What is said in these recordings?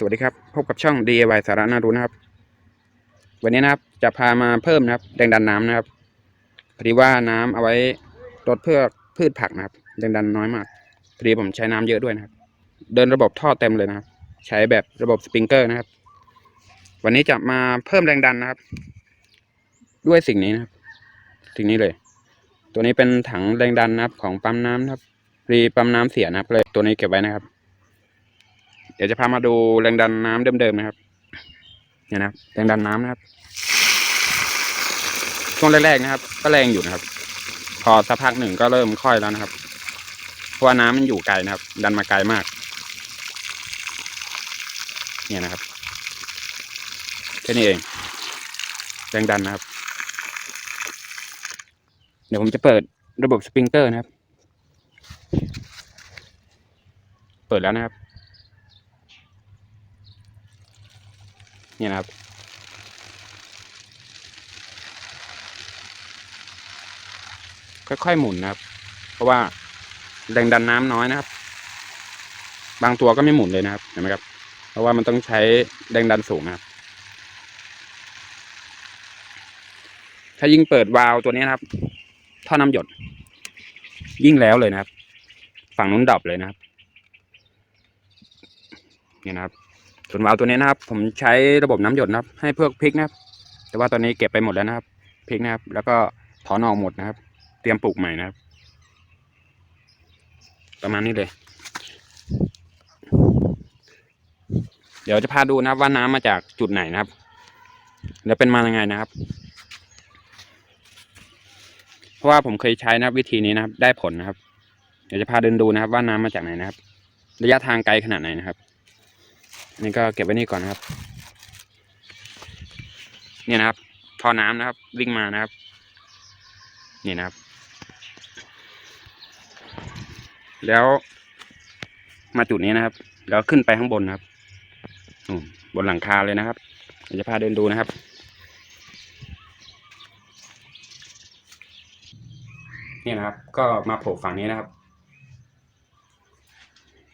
สวัสดีครับ พบกับช่อง DIY สาระน่ารู้นะครับ วันนี้นะครับจะพามาเพิ่มนะครับ แรงดันน้ำนะครับพอดีว่าน้ำเอาไว้รดเพื่อพืชผักนะครับ แรงดันน้อยมากพอดีผมใช้น้ำเยอะด้วยนะครับ เดินระบบท่อเต็มเลยนะครับ ใช้แบบระบบสปริงเกอร์นะครับ วันนี้จะมาเพิ่มแรงดันนะครับ ด้วยสิ่งนี้นะครับ สิ่งนี้เลย ตัวนี้เป็นถังแรงดันนะครับ ของปั๊มน้ำนะครับรีปั๊มน้ำเสียนะครับเลยตัวนี้เก็บไว้นะครับ เดี๋ยวจะพามาดูแรงดันน้ำเดิมๆนะครับ เนี่ยนะแรงดันน้ำนะครับ ช่วงแรกๆนะครับ ก็แรงอยู่นะครับ พอสักพักหนึ่งก็เริ่มค่อยแล้วนะครับ เพราะว่าน้ำมันอยู่ไกลนะครับ ดันมาไกลมาก เนี่ยนะครับแค่นี้เอง แรงดันนะครับ เดี๋ยวผมจะเปิดระบบสปริงเกอร์นะครับ เปิดแล้วนะครับ เนี่ยนะครับ ค่อยๆหมุนนะครับ เพราะว่าแรงดันน้ำน้อยนะครับ บางตัวก็ไม่หมุนเลยนะครับเห็นไหมครับ เพราะว่ามันต้องใช้แรงดันสูงนะครับ ถ้ายิ่งเปิดวาล์วตัวนี้นะครับท่อน้ำหยด ยิ่งแล้วเลยนะครับ ฝั่งนู้นดับเลยนะครับเนี่ยนะครับ ส่วนวาล์วตัวนี้นะครับ ผมใช้ระบบน้ำหยดนะครับ ให้เพื่อพริกนะครับ แต่ว่าตอนนี้เก็บไปหมดแล้วนะครับพริกนะครับ แล้วก็ถอนออกหมดนะครับ เตรียมปลูกใหม่นะครับ ประมาณนี้เลย เดี๋ยวจะพาดูนะครับว่าน้ำมาจากจุดไหนนะครับ แล้วเป็นมายังไงนะครับ เพราะว่าผมเคยใช้นะครับวิธีนี้นะครับ ได้ผลนะครับ เดี๋ยวจะพาเดินดูนะครับ ว่าน้ำมาจากไหนนะครับ ระยะทางไกลขนาดไหนนะครับ นี่ก็เก็บไว้นี่ก่อนนะครับ เนี่ยนะครับท่อน้ำนะครับ วิ่งมานะครับ นี่นะครับ แล้วมาจุดนี้นะครับ แล้วขึ้นไปข้างบนนะครับบนหลังคาเลยนะครับเดี๋ยวจะพาเดินดูนะครับ นี่นะครับ ก็มาโผล่ฝั่งนี้นะครับ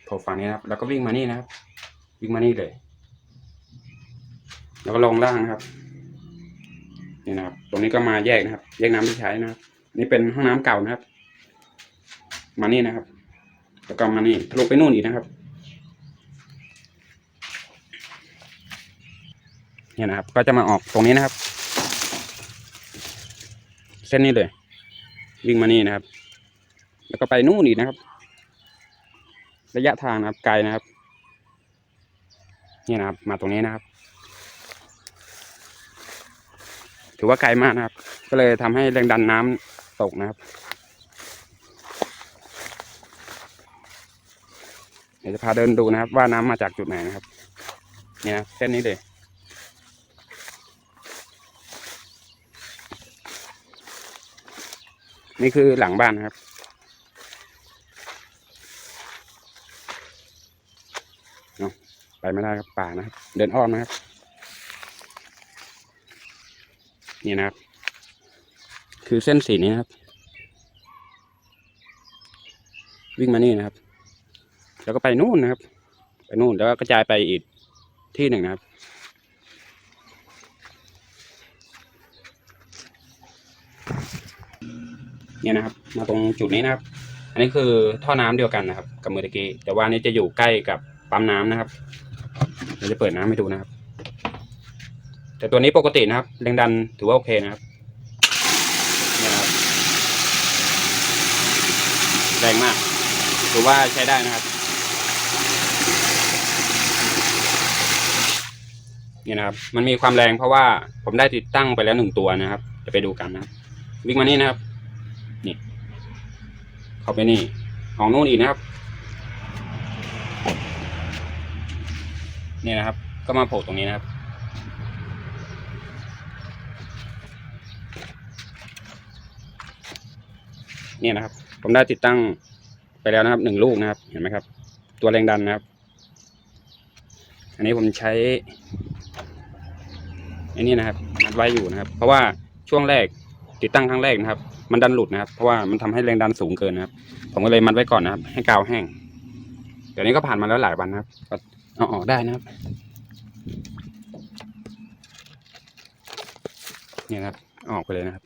โผล่ฝั่งนี้นะครับ แล้วก็วิ่งมานี่นะครับ วิ่งมานี่เลย แล้วก็ลงล่างนะครับ นี่นะครับ ตรงนี้ก็มาแยกนะครับ แยกน้ำที่ใช้นะครับ นี่เป็นห้องน้ำเก่านะครับ มานี่นะครับ แล้วก็มานี่ทะลุไปนู่นอีกนะครับเนี่ยนะครับ ก็จะมาออกตรงนี้นะครับ เส้นนี้เลย วิ่งมานี่นะครับ แล้วก็ไปนู่นอีกนะครับ ระยะทางนะครับไกลนะครับ นี่นะครับ มาตรงนี้นะครับ ถือว่าไกลมากนะครับ ก็เลยทำให้แรงดันน้ำตกนะครับเดี๋ยวจะพาเดินดูนะครับ ว่าน้ำมาจากจุดไหนนะครับ เนี่ยเส้นนี้เลยนี่คือหลังบ้านนะครับ เอา ไปไม่ได้ครับป่านะครับ เดินอ้อมนะครับ นี่นะครับ คือเส้นสีนี้นะครับ วิ่งมานี่นะครับ แล้วก็ไปนู่นนะครับ ไปนู่นแล้วก็กระจายไปอีกที่หนึ่งนะครับเนี่ยนะครับ มาตรงจุดนี้นะครับ อันนี้คือท่อน้ำเดียวกันนะครับ กับเมื่อกี้แต่ว่านี้จะอยู่ใกล้กับปั๊มน้ำนะครับ เดี๋ยวจะเปิดน้ำให้ดูนะครับ แต่ตัวนี้ปกตินะครับแรงดันถือว่าโอเคนะครับเนี่ยนะครับ แรงมากถือว่าใช้ได้นะครับเนี่ยนะครับ มันมีความแรงเพราะว่าผมได้ติดตั้งไปแล้วหนึ่งตัวนะครับ จะไปดูกันนะครับวิ่งมานี่นะครับ นี่ เข้าไปนี่ ของนู่นอีกนะครับ เนี่ยนะครับ ก็มาโผล่ตรงนี้นะครับ เนี่ยนะครับ ผมได้ติดตั้งไปแล้วนะครับหนึ่งลูกนะครับ เห็นไหมครับ ตัวแรงดันนะครับ อันนี้ผมใช้อันนี้นะครับมัดไว้อยู่นะครับ เพราะว่าช่วงแรกติดตั้งครั้งแรกนะครับ มันดันหลุดนะครับ เพราะว่ามันทำให้แรงดันสูงเกินนะครับ ผมก็เลยมัดไว้ก่อนนะครับ ให้กาวแห้งเดี๋ยวนี้ก็ผ่านมาแล้วหลายวันนะครับ เอาออกได้นะครับ นี่ครับ ออกไปเลยนะครับ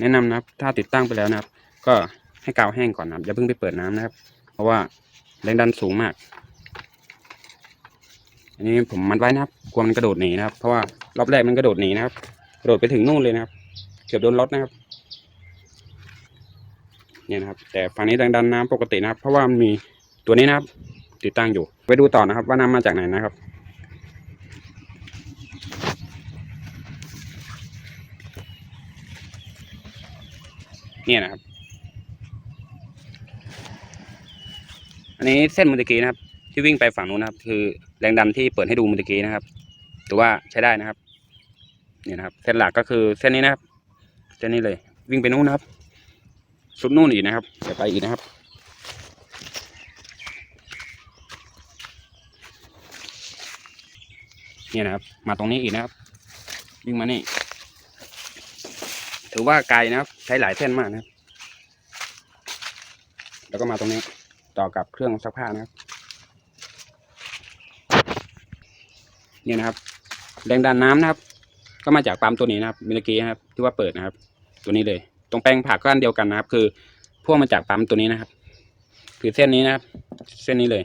แนะนำนะครับ ถ้าติดตั้งไปแล้วนะครับ ก็ให้กาวแห้งก่อนนะครับอย่าเพิ่งไปเปิดน้ำนะครับ เพราะว่าแรงดันสูงมาก อันนี้ผมมัดไว้นะครับ กลัวมันกระโดดหนีนะครับ เพราะว่ารอบแรกมันกระโดดหนีนะครับ กระโดดไปถึงนู่นเลยนะครับ เกือบโดนล็อตนะครับเนี่ยนะครับ แต่ฝั่งนี้แรงดันน้ำปกตินะครับ เพราะว่ามันมี ตัวนี้นะครับ ติดตั้งอยู่ ไปดูต่อนะครับ ว่าน้ำมาจากไหนนะครับ เนี่ยนะครับ อันนี้เส้นมือตะกี้นะครับ ที่วิ่งไปฝั่งนู้นนะครับ คือแรงดันที่เปิดให้ดูมือตะกี้นะครับถือว่าใช้ได้นะครับ เนี่ยนะครับ เส้นหลักก็คือเส้นนี้นะครับ เส้นนี้เลย วิ่งไปนู้นนะครับ สุดนู่นอีกนะครับเดี๋ยวไปอีกนะครับ เนี่ยนะครับ มาตรงนี้อีกนะครับวิ่งมานี่ ถือว่าไกลนะครับ ใช้หลายเส้นมากนะครับ แล้วก็มาตรงนี้ต่อกับเครื่องซักผ้านะครับ เนี่ยนะครับ แรงดันน้ำนะครับ ก็มาจากปั๊มตัวนี้นะครับเมื่อกี้นะครับ ที่ว่าเปิดนะครับ ตัวนี้เลย ตรงแปลงผักก็อันเดียวกันนะครับ คือพ่วงมาจากปั๊มตัวนี้นะครับ คือเส้นนี้นะครับ เส้นนี้เลย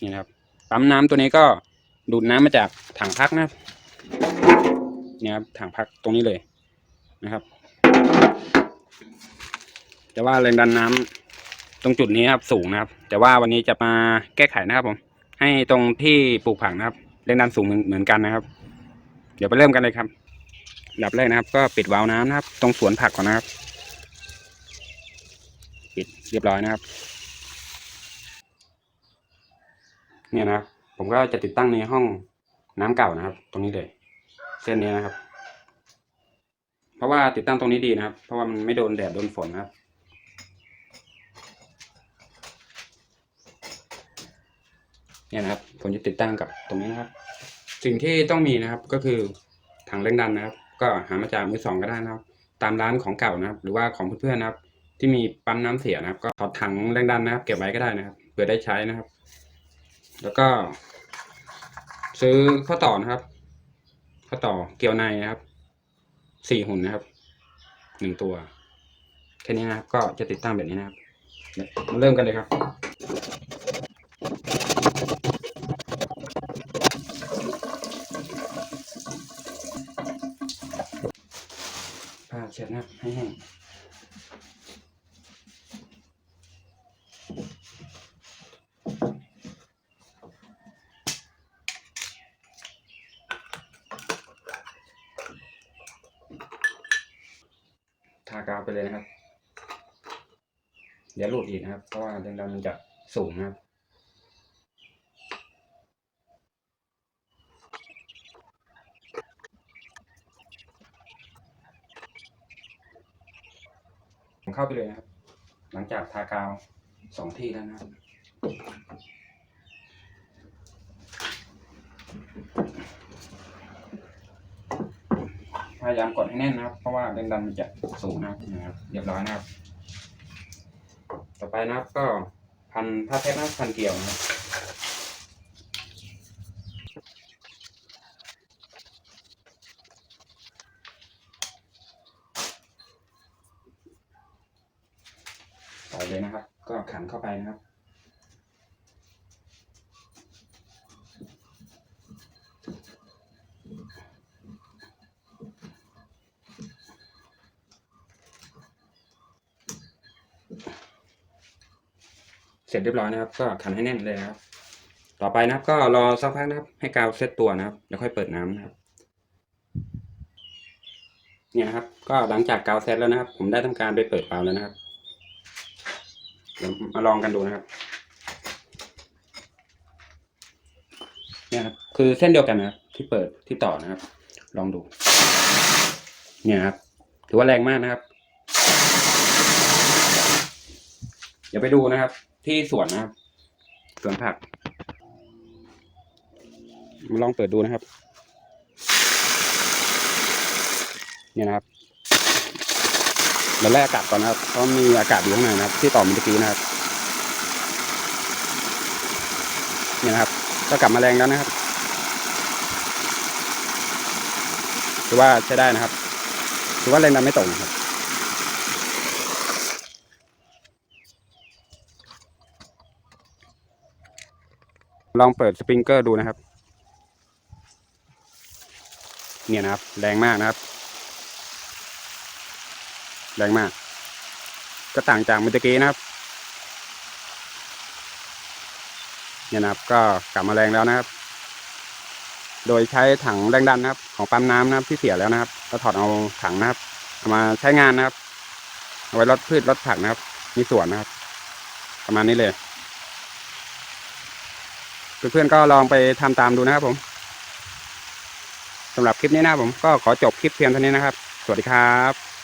นี่นะครับ ปั๊มน้ำตัวนี้ก็ ดูดน้ำมาจากถังพักนะครับเนี่ยครับถังพักตรงนี้เลยนะครับ แต่ว่าแรงดันน้ำตรงจุดนี้ครับสูงนะครับ แต่ว่าวันนี้จะมาแก้ไขนะครับผม ให้ตรงที่ปลูกผักนะครับ แรงดันสูงเหมือนกันนะครับ เดี๋ยวไปเริ่มกันเลยครับดับแรกนะครับ ก็ปิดวาล์วน้ำนะครับ ตรงสวนผักก่อนนะครับ ปิดเรียบร้อยนะครับ เนี่ยนะครับ ผมก็จะติดตั้งในห้องน้ำเก่านะครับ ตรงนี้เลย เส้นนี้นะครับ เพราะว่าติดตั้งตรงนี้ดีนะครับ เพราะว่ามันไม่โดนแดดโดนฝนนะครับเนี่ยนะครับผมจะติดตั้งกับตรงนี้นะครับ สิ่งที่ต้องมีนะครับก็คือถังแรงดันนะครับ ก็หามาจากมือสองก็ได้นะครับ ตามร้านของเก่านะครับ หรือว่าของเพื่อนๆนะครับ ที่มีปั๊มน้ำเสียนะครับ ก็ถอดถังแรงดันนะครับ เก็บไว้ก็ได้นะครับเผื่อได้ใช้นะครับ แล้วก็ ซื้อข้อต่อนะครับ ข้อต่อเกี่ยวในนะครับสี่หุ่นนะครับหนึ่งตัว แค่นี้นะครับก็จะติดตั้งแบบนี้นะครับเดี๋ยวมาเริ่มกันเลยครับผ้าเช็ดนะครับให้แห้งทากาวไปเลยนะครับ เดี๋ยวหลุดอีกนะครับ เพราะว่าแรงดันมันจะสูงนะครับผมเข้าไปเลยนะครับ หลังจากทากาวสองที่แล้วนะครับพยายามกดให้แน่นนะครับ เพราะว่าแรงดันมันจะสูงนะครับเรียบร้อยนะครับ ต่อไปนะครับก็พันผ้าแท็กนะพันเกี่ยวนะครับใส่เลยนะครับ ก็ขันเข้าไปนะครับ ร็จเรียบร้อยนะครับ ก็ขันให้แน่นเลยครับ ต่อไปนะครับ ก็รอสักพักนะครับ ให้กาวเซตตัวนะครับแล้วค่อยเปิดน้ำนะครับ เนี่ยนะครับ ก็หลังจากกาวเซตแล้วนะครับ ผมได้ทำการไปเปิดวาล์วแล้วนะครับเดี๋ยวมาลองกันดูนะครับ เนี่ยครับคือเส้นเดียวกันนะครับที่เปิดที่ต่อนะครับ ลองดู เนี่ยครับ ถือว่าแรงมากนะครับ เดี๋ยวไปดูนะครับ ที่สวนนะครับ สวนผักมาลองเปิดดูนะครับ เนี่ยนะครับเราแลกอากาศก่อนนะครับ เพราะมีอากาศอยู่ข้างในนะครับ ที่ต่อเมื่อกี้นะครับ เนี่ยนะครับ ก็กลับมาแรงแล้วนะครับถือว่าใช้ได้นะครับถือว่าแรงดันไม่ตกนะครับ ลองเปิดสปริงเกอร์ดูนะครับ เนี่ยนะครับ แรงมากนะครับ แรงมาก ก็ต่างจากเมื่อกี้นะครับ เนี่ยนะครับ ก็กลับมาแรงแล้วนะครับ โดยใช้ถังแรงดันนะครับ ของปั๊มน้ำนะครับที่เสียแล้วนะครับ ก็ถอดเอาถังนะครับเอามาใช้งานนะครับ เอาไว้ลดพืชลดผักนะครับ มีส่วนนะครับ ประมาณนี้เลย เพื่อนๆก็ลองไปทำตามดูนะครับผมสำหรับคลิปนี้นะผมก็ขอจบคลิปเพียงเท่านี้นะครับ สวัสดีครับ